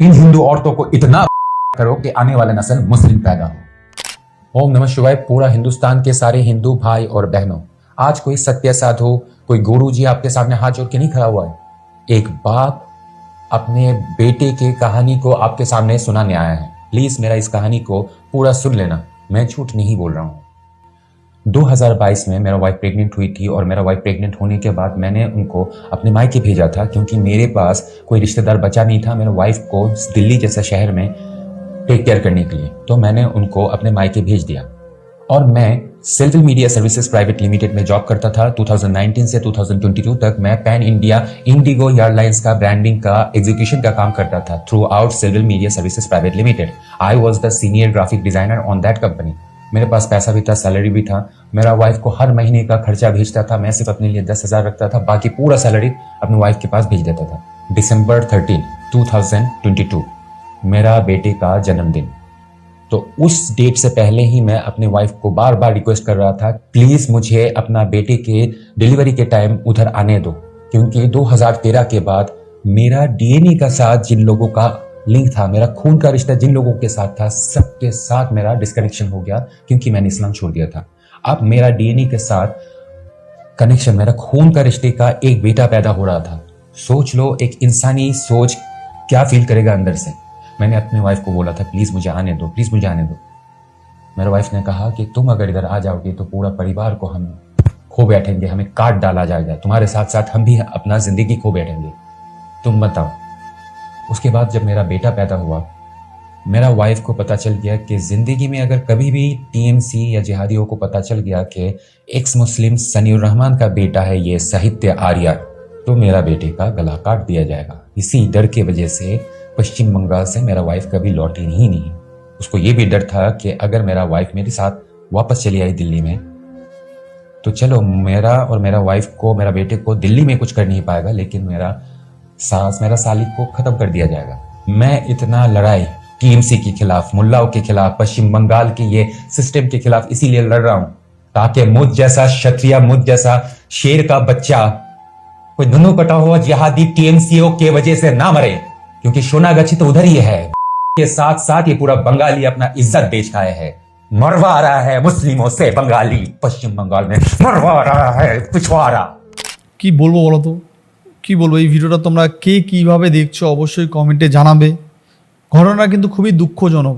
इन हिंदू औरतों को इतना करो कि आने वाले नस्ल मुस्लिम पैदा हो। ओम नमः शिवाय, पूरा हिंदुस्तान के सारे हिंदू भाई और बहनों। आज कोई सत्य साधु, कोई गुरु जी आपके सामने हाथ जोड़ के नहीं खड़ा हुआ है? एक बाप अपने बेटे की कहानी को आपके सामने सुनाने आया है। प्लीज़ मेरा इस कहानी को पूरा सुन लेना। मैं झूठ नहीं बोल रहा हूँ। 2022 में मेरा वाइफ प्रेग्नेंट हुई थी और मेरा वाइफ प्रेग्नेंट होने के बाद मैंने उनको अपने मायके भेजा था क्योंकि मेरे पास कोई रिश्तेदार बचा नहीं था। मेरे वाइफ को दिल्ली जैसा शहर में टेक केयर करने के लिए। तो मैंने उनको अपने मायके भेज दिया। और मैं silver media services private limited में जॉब करता था। 2019 से 2022 तक मैं पैन इंडिया इंडिगो एयरलाइंस का ब्रांडिंग का एग्जीक्यूशन का काम करता था throughout silver media services private limited I was the senior graphic designer on that company मेरे पास पैसा भी था सैलरी भी था। मेरा वाइफ को हर महीने का खर्चा भेजता था। मैं सिर्फ़ अपने लिए दस हज़ार रखता था, बाकी पूरा सैलरी अपनी वाइफ के पास भेज देता था। दिसंबर थर्टीन 2022 मेरा बेटे का जन्मदिन। तो उस डेट से पहले ही मैं अपने वाइफ को बार बार रिक्वेस्ट कर रहा था प्लीज़ मुझे अपना बेटे के डिलीवरी के टाइम उधर आने दो, क्योंकि 2013 के बाद मेरा डीएनए का साथ जिन लोगों का लिंक था मेरा, खून का रिश्ता जिन लोगों के साथ था, सबके साथ मेरा डिस्कनेक्शन हो गया, क्योंकि मैंने इस्लाम छोड़ दिया था। अब मेरा डीएनए के साथ कनेक्शन मेरा खून का रिश्ते का एक बेटा पैदा हो रहा था। सोच लो, एक इंसानी सोच क्या फील करेगा अंदर से। मैंने अपनी वाइफ को बोला था प्लीज़ मुझे आने दो प्लीज़ मुझे आने दो। मेरे वाइफ ने कहा कि तुम अगर इधर आ जाओगे तो पूरा परिवार को हम खो बैठेंगे, हमें काट डाला जाएगा। तुम्हारे साथ साथ हम भी अपना ज़िंदगी खो बैठेंगे। तुम बताओ उसके बाद जब मेरा बेटा पैदा हुआ, मेरा वाइफ को पता चल गया कि ज़िंदगी में अगर कभी भी टीएमसी या जिहादियों को पता चल गया कि एक्स मुस्लिम रहमान का बेटा है ये साहित्य आर्या तो मेरा बेटे का गला काट दिया जाएगा। इसी डर की वजह से पश्चिम बंगाल से मेरा वाइफ कभी लौटी ही नहीं। उसको ये भी डर था कि अगर मेरा वाइफ मेरे साथ वापस चली आई दिल्ली में तो चलो मेरा और मेरा वाइफ को, मेरा बेटे को दिल्ली में कुछ कर नहीं पाएगा, लेकिन मेरा सास मेरा सालिक को खत्म कर दिया जाएगा मैं इतना लड़ाई टीएमसी के खिलाफ मुल्लाओं के खिलाफ पश्चिम बंगाल के ये सिस्टम के खिलाफ इसीलिए लड़ रहा हूं ताकि मुझ जैसा क्षत्रिय मुझ जैसा शेर का बच्चा कोई धुनु कटा हुआ जिहादी टीएमसीओ के वजह से ना मरे क्योंकि सोनागछी तो उधर ही है के साथ साथ ये पूरा बंगाली अपना इज्जत बेच खाया है मरवा रहा है मुस्लिमों से बंगाली पश्चिम बंगाल में मरवा रहा है पिछवाड़ा কি বলবো বলো তো কি বলব, এই ভিডিওটা তোমরা কে কীভাবে দেখছ অবশ্যই কমেন্টে জানাবে। ঘটনা কিন্তু খুবই দুঃখজনক।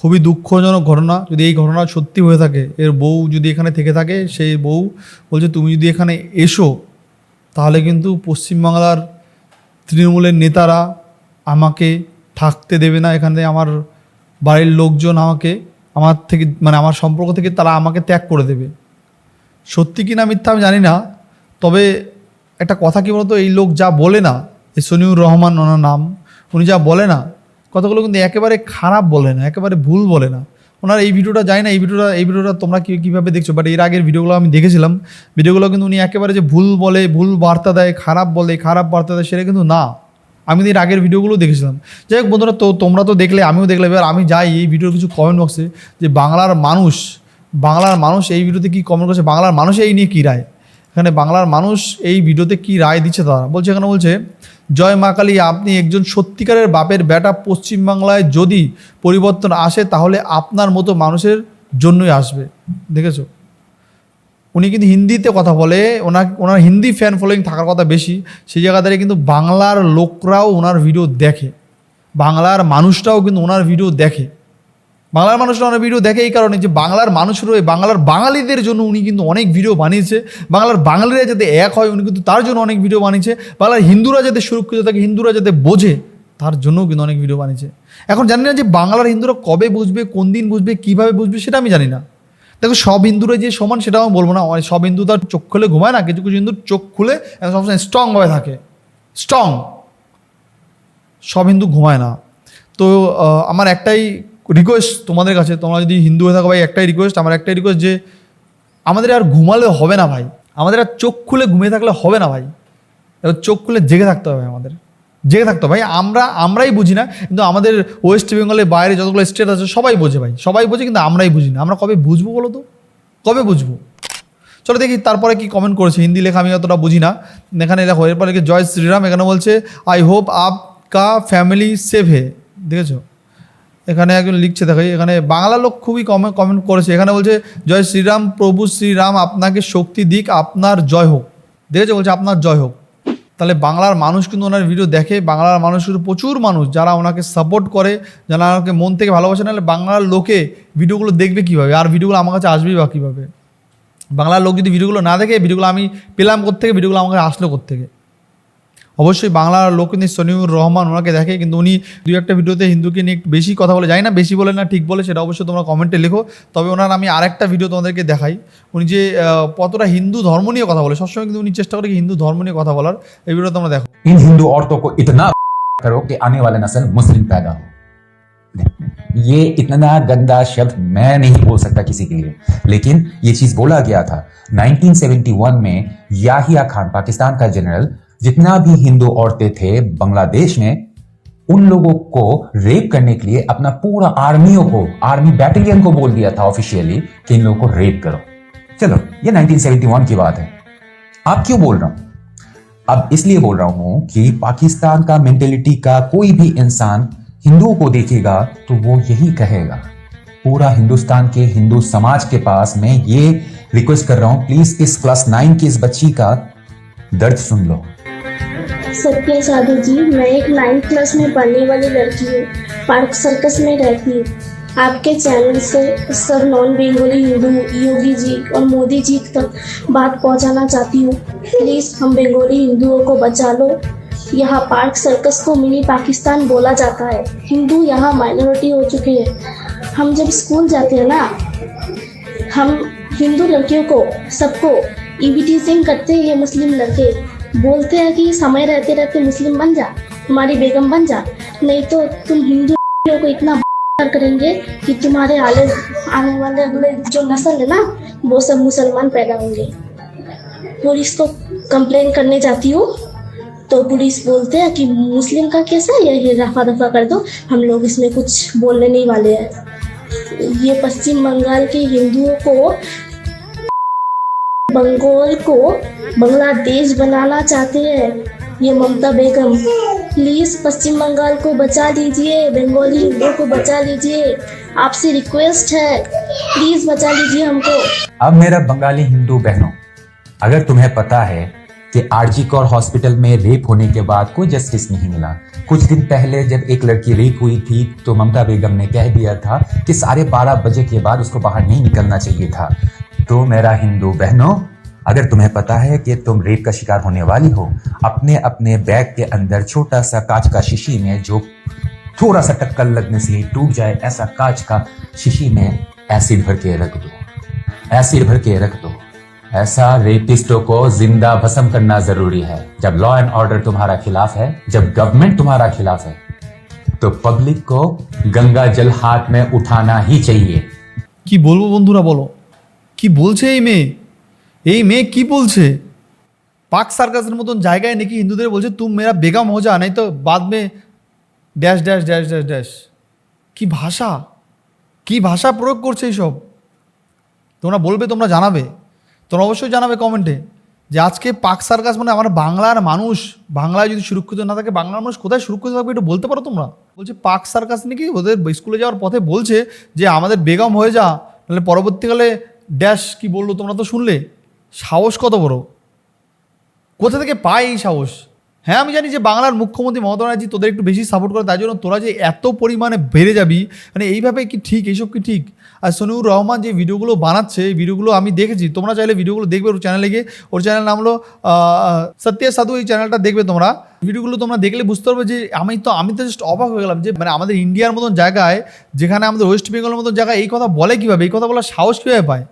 খুবই দুঃখজনক ঘটনা। যদি এই ঘটনা সত্যি হয়ে থাকে, এর বউ যদি এখানে থেকে থাকে, সেই বউ বলছে, তুমি যদি এখানে এসো, তাহলে কিন্তু পশ্চিমবাংলার তৃণমূলের নেতারা আমাকে থাকতে দেবে না। এখানে আমার বাড়ির লোকজন আমাকে, আমার থেকে মানে আমার সম্পর্ক থেকে তারা আমাকে ত্যাগ করে দেবে। সত্যি কি না মিথ্যা আমি জানি না। তবে একটা কথা কি বলতো? এই লোক যা বলে না, এই সনিউর রহমান ওনার নাম, উনি যা বলে না, কথাগুলো কিন্তু একেবারে খারাপ বলে না, একেবারে ভুল বলে না। ওনার এই ভিডিওটা যায় না, এই ভিডিওটা এই ভিডিওটা তোমরা কী, কীভাবে দেখছ? বাট এর আগের ভিডিওগুলো আমি দেখেছিলাম। ভিডিওগুলো কিন্তু উনি একেবারে যে ভুল বলে, ভুল বার্তা দেয়, খারাপ বলে, খারাপ বার্তা দেয়, সেটা কিন্তু না। আমি এর আগের ভিডিওগুলো দেখেছিলাম। যাই হোক বন্ধুরা, তো তোমরা তো দেখলে, আমিও দেখলাম। এবার আমি যাই এই ভিডিওর কিছু কমেন্ট বক্সে যে বাংলার মানুষ বাংলার মানুষ এই ভিডিওতে কী কমেন্ট করছে? বাংলার মানুষ এই নিয়ে কী রায়? এখানে বাংলার মানুষ এই ভিডিওতে কি রায় দিচ্ছে তারা? বলছে, এখানে বলছে, জয় মা কালী, আপনি একজন সত্যিকারের বাপের বেটা পশ্চিমবাংলায় যদি পরিবর্তন আসে, তাহলে আপনার মতো মানুষের জন্যই আসবে। দেখেছ? উনি কিন্তু হিন্দিতে কথা বলে, ওনার ওনার হিন্দি ফ্যান ফলোয়িং থাকার কথা বেশি, সেই জায়গা দাঁড়িয়ে কিন্তু বাংলার লোকরাও ওনার ভিডিও দেখে। বাংলার মানুষটাও কিন্তু ওনার ভিডিও দেখে। বাংলার মানুষরা অনেক ভিডিও দেখে এই কারণে যে বাংলার মানুষেরও এই বাংলার বাঙালিদের জন্য উনি কিন্তু অনেক ভিডিও বানিয়েছে। বাংলার বাঙালিরা যাতে এক হয়, উনি কিন্তু তার জন্য অনেক ভিডিও বানিয়েছে। বাংলার হিন্দুরা যাতে সুরক্ষিত থাকে, হিন্দুরা যাতে বোঝে, তার জন্যও কিন্তু অনেক ভিডিও বানিয়েছে। এখন জানি না যে বাংলার হিন্দুরা কবে বুঝবে, কোন দিন বুঝবে, কীভাবে বুঝবে, সেটা আমি জানি না। দেখো, সব হিন্দুরা যে সমান সেটা আমি বলব না। সব হিন্দু তার চোখ খুলে ঘুমায় না, কিছু কিছু হিন্দুর চোখ খুলে সবসময় হয়ে থাকে। স্ট্রং সব হিন্দু ঘুমায় না। তো আমার একটাই রিকোয়েস্ট তোমাদের কাছে, তোমরা যদি হিন্দু হয়ে থাকো ভাই, একটাই রিকোয়েস্ট আমার একটাই রিকোয়েস্ট যে আমাদের আর ঘুমালে হবে না ভাই। আমাদের আর চোখ খুলে ঘুমিয়ে থাকলে হবে না ভাই। এবার চোখ খুলে জেগে থাকতে হবে আমাদের। জেগে থাকতে ভাই, আমরা, আমরাই বুঝি না, কিন্তু আমাদের ওয়েস্ট বেঙ্গলের বাইরে যতগুলো স্টেট আছে, সবাই বোঝে ভাই। সবাই বোঝে, কিন্তু আমরাই বুঝি না। আমরা কবে বুঝব বলো তো? কবে বুঝব? চলো দেখি, তারপরে কি কমেন্ট করেছে। হিন্দি লেখা আমি অতটা বুঝি না। এখানে দেখো, এরপরে জয় শ্রীরাম, এখানে বলছে আই হোপ আপ কা ফ্যামিলি সেভ হে। দেখেছ? এখানে একজন লিখছে, দেখো, এখানে বাংলা লোক খুবই কমে কমেন্ট করেছে। এখানে বলছে, জয় শ্রীরাম, প্রভু শ্রীরাম, আপনাকে শক্তি দিক, আপনার জয় হোক। দেখেছে? বলছে, আপনার জয় হোক। তাহলে বাংলার মানুষ কিন্তু ওনার ভিডিও দেখে, বাংলার মানুষ কিন্তু প্রচুর মানুষ যারা ওনাকে সাপোর্ট করে, যারা ওনাকে মন থেকে ভালোবাসে, নাহলে বাংলার লোকে ভিডিওগুলো দেখবে কীভাবে? আর ভিডিওগুলো আমার কাছে আসবেই বা কীভাবে? বাংলার লোক যদি ভিডিওগুলো না দেখে ভিডিওগুলো আমি পেলাম কোত্থেকে? ভিডিওগুলো আমার কাছে আসলো কোত্থেকে? অবশ্যই বাংলার লোক কিন্তু সনিউর রহমান ওনাকে দেখে কিন্তু উনি দুই একটা ভিডিওতে হিন্দুকে নিয়ে একটু বেশি কথা বলে জানি না বেশি বলে না ঠিক বলে সেটা অবশ্যই তোমরা কমেন্টে লেখো তবে ওনার আমি আরেকটা ভিডিও তোমাদেরকে দেখাই উনি যে আহ, কতটা হিন্দু ধর্ম নিয়ে কথা বলে সবসময় কিন্তু উনি চেষ্টা করে কি হিন্দু ধর্ম নিয়ে কথা বলার এই ভিডিও তোমরা দেখো इन हिंदू औरतों को इतना करो कि आने वाले नस्ल मुस्लिम पैदा हो ये इतना गंदा शब्द मैं नहीं बोल सकता किसी के लिए लेकिन ये चीज बोला गया था 1971 में याहिया खान पाकिस्तान का जनरल जितना भी हिंदू औरतें थे बांग्लादेश में, उन लोगों को रेप करने के लिए अपना पूरा आर्मियों को, आर्मी बैटेलियन को बोल दिया था ऑफिशियली कि इन लोगों को रेप करो। चलो, ये 1971 की बात है। आप क्यों बोल रहा हूँ? अब इसलिए बोल रहा हूँ कि पाकिस्तान का मेंटेलिटी का कोई भी इंसान हिंदुओं को देखेगा तो वो यही कहेगा, पूरा हिंदुस्तान के हिंदू समाज के पास मैं ये रिक्वेस्ट कर रहा हूँ प्लीज़ इस क्लास नाइन की इस बच्ची का दर्द सुन लो। सत्य साधु जी, मैं एक नाइन्थ क्लास में पढ़ने वाली लड़की हूँ। पार्क सर्कस में रहती हूँ। आपके चैनल से सब नॉन बेंगोली हिंदू योगी जी और मोदी जी तक बात पहुंचाना चाहती हूँ। प्लीज़ हम बेंगोली हिंदुओं को बचा लो। यहाँ पार्क सर्कस को मिनी पाकिस्तान बोला जाता है। हिंदू यहाँ माइनॉरिटी हो चुके हैं। हम जब स्कूल जाते हैं ना, हम हिंदू लड़कियों को, सबको इविटिजिंग करते हैं मुस्लिम लड़के। बोलते हैं कि समय रहते रहते मुस्लिम बन जा हमारी बेगम बन जा, नहीं तो तुम हिंदू को इतना करेंगे कि तुम्हारे आले, आने वाले अगले जो नस्ल है ना, वो सब मुसलमान पैदा होंगे। पुलिस को कंप्लेन करने जाती हूँ तो पुलिस बोलते हैं कि मुस्लिम का कैसा है ये रफा दफ़ा कर दो, हम लोग इसमें कुछ बोलने नहीं वाले हैं। ये पश्चिम बंगाल के हिंदुओं को बंगाल को बांग्लादेश बनाना चाहते हैं। ये ममता बेगम प्लीज़ पश्चिम बंगाल को बचा लीजिए, बंगाली हिंदुओं को बचा लीजिए। आपसे रिक्वेस्ट है प्लीज़ बचा लीजिए हमको। अब मेरा बंगाली हिंदू बहनों, अगर तुम्हें पता है कि आरजी कौर हॉस्पिटल में रेप होने के बाद कोई जस्टिस नहीं मिला। कुछ दिन पहले जब एक लड़की रेप हुई थी तो ममता बेगम ने कह दिया था कि साढ़े बारह बजे के बाद उसको बाहर नहीं निकलना चाहिए था। तो मेरा हिंदू बहनों अगर तुम्हें पता है कि तुम रेप का शिकार होने वाली हो अपने अपने बैग के अंदर छोटा सा कांच का शीशी में जो थोड़ा सा टक्कर लगने से ही टूट जाए ऐसा कांच का शीशी में एसिड भर के रख दो एसिड भर के रख दो ऐसा रेपिस्टों को जिंदा भस्म करना जरूरी है जब लॉ एंड ऑर्डर तुम्हारा खिलाफ है जब गवर्नमेंट तुम्हारा खिलाफ है तो पब्लिक को गंगा जल हाथ में उठाना ही चाहिए কি বলবো বন্ধুরা বলো কি বলছে এই মেয়ে এই মেয়ে কি বলছে? পাক সার্কাসের মতন জায়গায় নাকি হিন্দুদের বলছে, তুম মেরা বেগম হো যা, নাই তো বাদ মে dash dash dash dash dash. কি ভাষা? কি ভাষা প্রয়োগ করছে এইসব? তোমরা বলবে, তোমরা জানাবে। তোমরা অবশ্যই জানাবে কমেন্টে যে আজকে পাক সার্কাস মানে আমার বাংলার মানুষ। বাংলায় যদি সুরক্ষিত না থাকে, বাংলার মানুষ কোথায় সুরক্ষিত থাকবে একটু বলতে পারো তোমরা? বলছে, পাক সার্কাস নাকি ওদের স্কুলে যাওয়ার পথে বলছে যে, আমাদের বেগম হয়ে যা। তাহলে পরবর্তীকালে ড্যাশ কি বলল তোমরা তো শুনলে? সাহস কত বড়? কোথা থেকে পায় এই সাহস? হ্যাঁ আমি জানি যে বাংলার মুখ্যমন্ত্রী মমতা ব্যানার্জি তোদের একটু বেশি সাপোর্ট করে তাই জন্য তোরা যে এত পরিমাণে বেড়ে যাবি মানে এইভাবে কি ঠিক, এইসব কি ঠিক? আর সনিউর রহমান যে ভিডিওগুলো বানাচ্ছে, এই ভিডিওগুলো আমি দেখেছি, তোমরা চাইলে ভিডিওগুলো দেখবে ওর চ্যানেলে গিয়ে। ওর চ্যানেল নাম হলো সত্য সাধু, এই চ্যানেলটা দেখবে তোমরা। ভিডিওগুলো তোমরা দেখলে বুঝতে পারবে যে আমি তো আমি তো জাস্ট অবাক হয়ে গেলাম যে মানে আমাদের ইন্ডিয়ার মতন জায়গায়, যেখানে আমাদের ওয়েস্ট বেঙ্গলের মতন জায়গায় এই কথা বলে কীভাবে? এই কথা বলার সাহস কীভাবে পায়?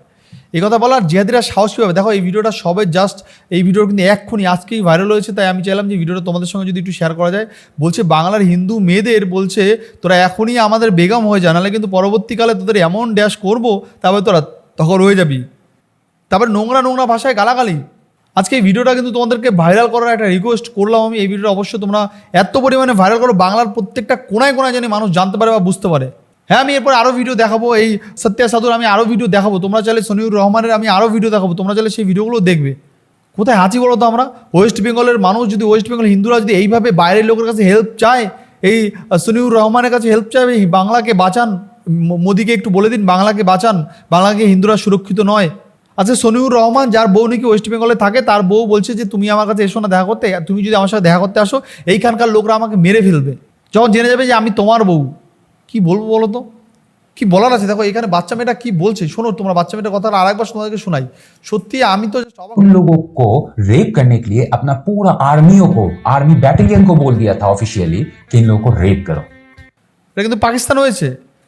এই কথা বলার জিহাদিরা সাহস কীভাবে? দেখো, এই ভিডিওটা সবে জাস্ট এই ভিডিও কিন্তু এক্ষুনি আজকেই ভাইরাল হয়েছে, তাই আমি চাইলাম যে ভিডিওটা তোমাদের সঙ্গে যদি একটু শেয়ার করা যায়। বলছে, বাংলার হিন্দু মেয়েদের বলছে, তোরা এখনই আমাদের বেগম হয়ে জানালে কিন্তু পরবর্তীকালে তোদের এমন ড্যাশ করব, তারপরে তোরা তখন রয়ে যাবি। তারপরে নোংরা নোংরা ভাষায় গালাগালি। আজকে এই ভিডিওটা কিন্তু তোমাদেরকে ভাইরাল করার একটা রিকোয়েস্ট করলাম আমি। এই ভিডিওটা অবশ্যই তোমরা এত পরিমাণে ভাইরাল করো, বাংলার প্রত্যেকটা কোনায় কোনায় জানি মানুষ জানতে পারে বা বুঝতে পারে। হ্যাঁ আমি এরপর আরও ভিডিও দেখাবো। এই সত্যা সাধুর আমি আরও ভিডিও দেখাবো। তোমরা চাইলে সনিউর রহমানের আমি আরও ভিডিও দেখাবো। তোমরা চাইলে সেই ভিডিওগুলো দেখবে। কোথায় আছি বলো তো আমরা? ওয়েস্ট বেঙ্গলের মানুষ যদি ওয়েস্ট বেঙ্গল হিন্দুরা যদি এইভাবে বাইরের লোকের কাছে হেল্প চায়, এই সনিউর রহমানের কাছে হেল্প চায় বাংলাকে বাঁচান মোদিকে একটু বলে দিন, বাংলাকে বাঁচান, বাংলাকে হিন্দুরা সুরক্ষিত নয়। আচ্ছা সনিউর রহমান, যার বউ নাকি ওয়েস্ট বেঙ্গলে থাকে, তার বউ বলছে যে, তুমি আমার কাছে এসো না দেখা করতে, তুমি যদি আমার সাথে দেখা করতে আসো, এইখানকার লোকরা আমাকে মেরে ফেলবে। যখন জেনে যাবে যে আমি তোমার বউ। বলবো বলো তো কি বলার আছে দেখো এখানে বাচ্চা মেয়েটা কি বলছে শোনো তোমরা বাচ্চা মেয়েটার কথা আরেকবার তোমাদেরকে শোনাই সত্যি আমি তো just অবাক उन लोगों को रेप करने के लिए अपना पूरा आर्मियों को आर्मी बैटालियन को बोल दिया था ऑफिशियली कि इन लोगों को रेप करो এটা কিন্তু পাকিস্তান হয়েছে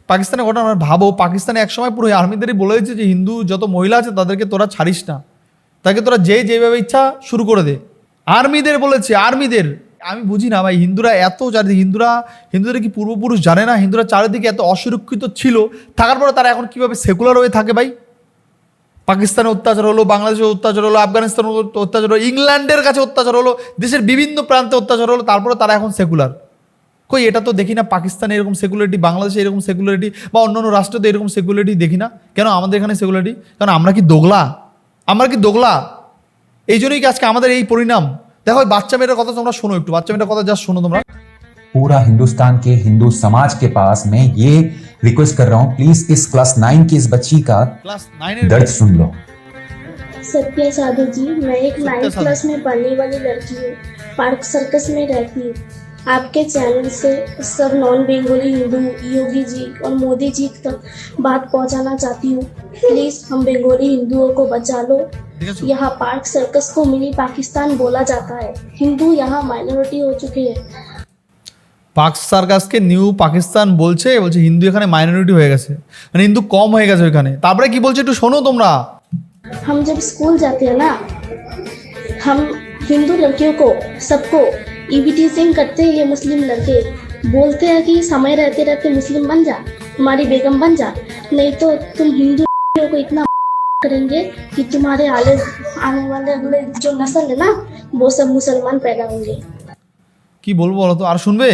পাকিস্তানের ঘটনা আমরা ভাবো পাকিস্তানে একসময় পুরো আর্মিদেরই বলে দিয়েছে যে হিন্দু যত মহিলা আছে তাদেরকে তোরা ছাড়িস না তাকে তোরা যে যেভাবে ইচ্ছা শুরু করে দে আর্মিদের বলেছে আর্মিদের আমি বুঝি না ভাই, হিন্দুরা এত চারিদিকে, হিন্দুরা, হিন্দুদের কি পূর্বপুরুষ জানে না? হিন্দুরা চারিদিকে এত অসুরক্ষিত ছিল। থাকার পরে তারা এখন কীভাবে সেকুলার হয়ে থাকে ভাই? পাকিস্তানে অত্যাচার হলো, বাংলাদেশে অত্যাচার হলো, আফগানিস্তানে অত্যাচার হলো, ইংল্যান্ডের কাছে অত্যাচার হলো, দেশের বিভিন্ন প্রান্তে অত্যাচার হলো, তারপরে তারা এখন সেকুলার কই, এটা তো দেখি না, পাকিস্তানে এরকম সেকুলারিটি বাংলাদেশে এরকম সেকুলারিটি বা অন্যান্য রাষ্ট্রতে এরকম সেকুলারিটি দেখি না? কেন আমাদের এখানে সেকুলারিটি কারণ আমরা কি দোগলা? আমরা কি দোগলা? এই জন্যই কি আজকে আমাদের এই পরিণাম? দেখো ওই বাচ্চা মেয়েটার কথা তোমরা শোনো একটু বাচ্চা মেয়েটার কথা জাস্ট শোনো তোমরা पूरा हिंदुस्तान के हिंदू समाज के पास मैं ये रिक्वेस्ट कर रहा हूं प्लीज इस क्लास नाइन की इस बच्ची का ক্লাস নাইনের दर्द सुन लो सत्या साधु जी मैं एक नाइन्थ साधु। क्लास में पढ़ने वाली लड़की हूँ पार्क सर्कस में रहती हूँ आपके चैनल से सब नॉन बंगाली हिंदू योगी जी और मोदी जी तक बात पहुंचाना चाहती हूँ प्लीज हम बंगाली हिंदुओं को बचा लो ঠিক আছে यहाँ पार्क सर्कस को मिनी पाकिस्तान बोला जाता है हिंदू यहाँ माइनॉरिटी हो चुके हैं পাক সার্কাসকে নিউ পাকিস্তান বলছে বলছে হিন্দু এখানে মাইনরিটি হয়ে গেছে মানে হিন্দু কম হয়ে গেছে ওইখানে তারপরে কি বলছে একটু শোনো তোমরা हम जब स्कूल जाते हैं ना हम हिंदू लड़कियों को सबको इविटेशन करते हैं ये मुस्लिम लड़के बोलते हैं कि समय रहते रहते मुस्लिम बन जा हमारी बेगम बन जा नहीं तो तुम हिंदू लड़कियों को इतना करेंगे कि तुम्हारे आले आने वाले अगले जो नस्ल है ना वो सब मुसलमान पैदा होंगे কি বলবো বলো তো আর শুনবে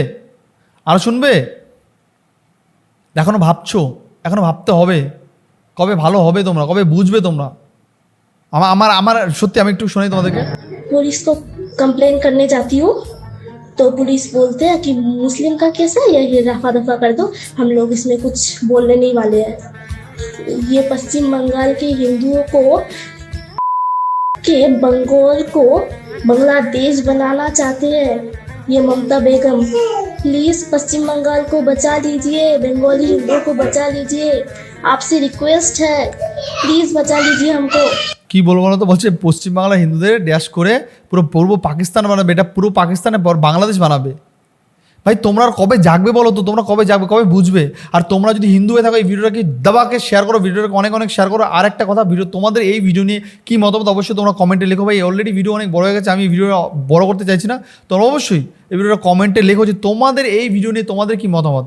আর শুনবে এখনো ভাবছো এখনো ভাবতে হবে কবে ভালো হবে তোমরা কবে বুঝবে তোমরা আমার আমার আমার সত্যি আমি একটু শোনাই তোমাদেরকে पुलिस को कंप्लेन करने जाती हूँ तो पुलिस बोलते हैं कि मुस्लिम का कैसा है, ये रफा दफ़ा कर दो, हम लोग इसमें कुछ बोलने नहीं वाले हैं। ये पश्चिम बंगाल के हिंदुओं को, के बंगाल को बांग्लादेश बनाना चाहते हैं। ये ममता बेगम प्लीज़ पश्चिम बंगाल को बचा लीजिए, बंगाली हिंदुओं को बचा लीजिए। आपसे रिक्वेस्ट है प्लीज़ बचा लीजिए हमको। কি বলব বলো তো? বলছে পশ্চিমবাংলা হিন্দুদের ড্যাশ করে পুরো পূর্ব পাকিস্তান বানাবে। এটা পুরো পাকিস্তানের পর বাংলাদেশ বানাবে। ভাই, তোমরা আর কবে জাগবে বলো তো? তোমরা কবে জাগবে? কবে বুঝবে? আর তোমরা যদি হিন্দু হয়ে থাকো এই ভিডিওটাকে দাবাকে শেয়ার করো? ভিডিওটাকে অনেক অনেক শেয়ার করো। আর একটা কথা ভিডিও তোমাদের এই ভিডিও নিয়ে কী মতামত অবশ্যই তোমরা কমেন্টে লেখো। ভাই অলরেডি ভিডিও অনেক বড় হয়ে গেছে। আমি ভিডিও বড় করতে চাইছি না। তোমরা অবশ্যই এই ভিডিওটা কমেন্টে লেখো যে তোমাদের এই ভিডিও নিয়ে তোমাদের কি মতামত?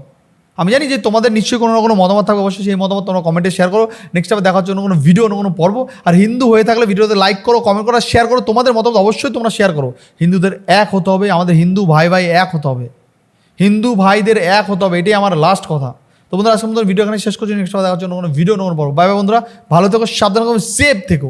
আমি জানি যে তোমাদের নিশ্চয়ই কোনো না কোনো মতামত থাকবে, অবশ্যই সেই মতামত তোমরা কমেন্টে শেয়ার করো। নেক্সট টাইমে দেখার জন্য কোনো ভিডিও অন্য কোনো পর্ব। আর হিন্দু হয়ে থাকলে ভিডিওতে লাইক করো কমেন্ট করো শেয়ার করো, তোমাদের মতামত অবশ্যই তোমরা শেয়ার করো। হিন্দুদের এক হতে হবে, আমাদের হিন্দু ভাই ভাই এক হতে হবে। হিন্দু ভাইদের এক হতে হবে, এটাই আমার লাস্ট কথা। তো বন্ধুরা আজকে আমাদের ভিডিও এখানে শেষ করছি। নেক্সট দেখার জন্য কোনো ভিডিও নেওয়ার পর বাই বাই বন্ধুরা, ভালো থেকো, সাবধান সেফ থেকো।